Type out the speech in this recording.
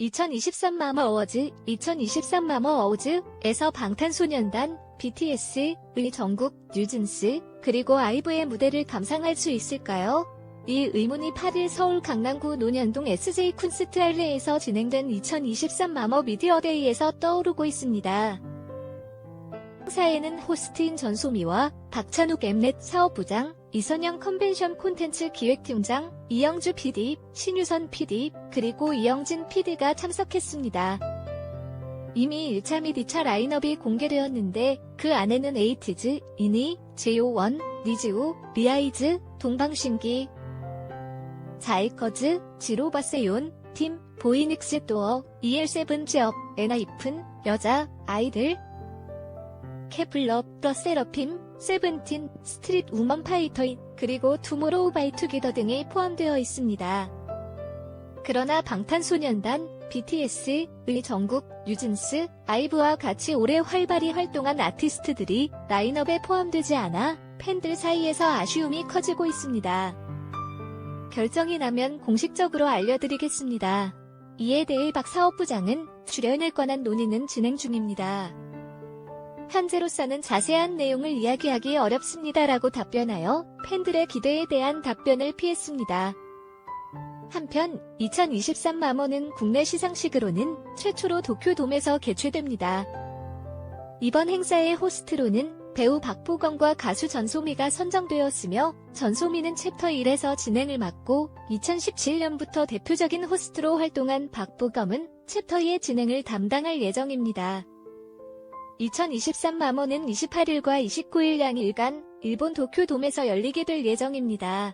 2023 마머 어워즈, 2023 마머 어워즈에서 방탄소년단, BTS의 전국, 뉴진스, 그리고 아이브의 무대를 감상할 수 있을까요? 이 의문이 8일 서울 강남구 논현동 SJ 쿤스트 할레에서 진행된 2023 마머 미디어데이에서 떠오르고 있습니다. 행사에는 호스트인 전소미와 박찬욱 엠넷 사업부장, 이선영 컨벤션 콘텐츠 기획팀장, 이영주 PD, 신유선 PD, 그리고 이영진 PD가 참석했습니다. 이미 1차 및 2차 라인업이 공개되었는데 그 안에는 에이티즈, 이니, 제이오원, 니즈우, 리아이즈, 동방신기, 자이커즈, 지로바세yon, 팀, 보이닉스 도어, EL7 제업, 엔하이픈, 여자, 아이들, 케플러, 러세러핌, 세븐틴, 스트릿 우먼 파이터인, 그리고 투모로우 바이 투게더 등이 포함되어 있습니다. 그러나 방탄소년단, BTS의 정국, 뉴진스, 아이브와 같이 올해 활발히 활동한 아티스트들이 라인업에 포함되지 않아 팬들 사이에서 아쉬움이 커지고 있습니다. 결정이 나면 공식적으로 알려드리겠습니다. 이에 대해 박 사업부장은 출연에 관한 논의는 진행 중입니다. 현재로서는 자세한 내용을 이야기하기 어렵습니다라고 답변하여 팬들의 기대에 대한 답변을 피했습니다. 한편 2023 마모는 국내 시상식으로는 최초로 도쿄돔에서 개최됩니다. 이번 행사의 호스트로는 배우 박보검과 가수 전소미가 선정되었으며 전소미는 챕터 1에서 진행을 맡고 2017년부터 대표적인 호스트로 활동한 박보검은 챕터 2의 진행을 담당할 예정입니다. 2023 마모는 28일과 29일 양일간 일본 도쿄돔에서 열리게 될 예정입니다.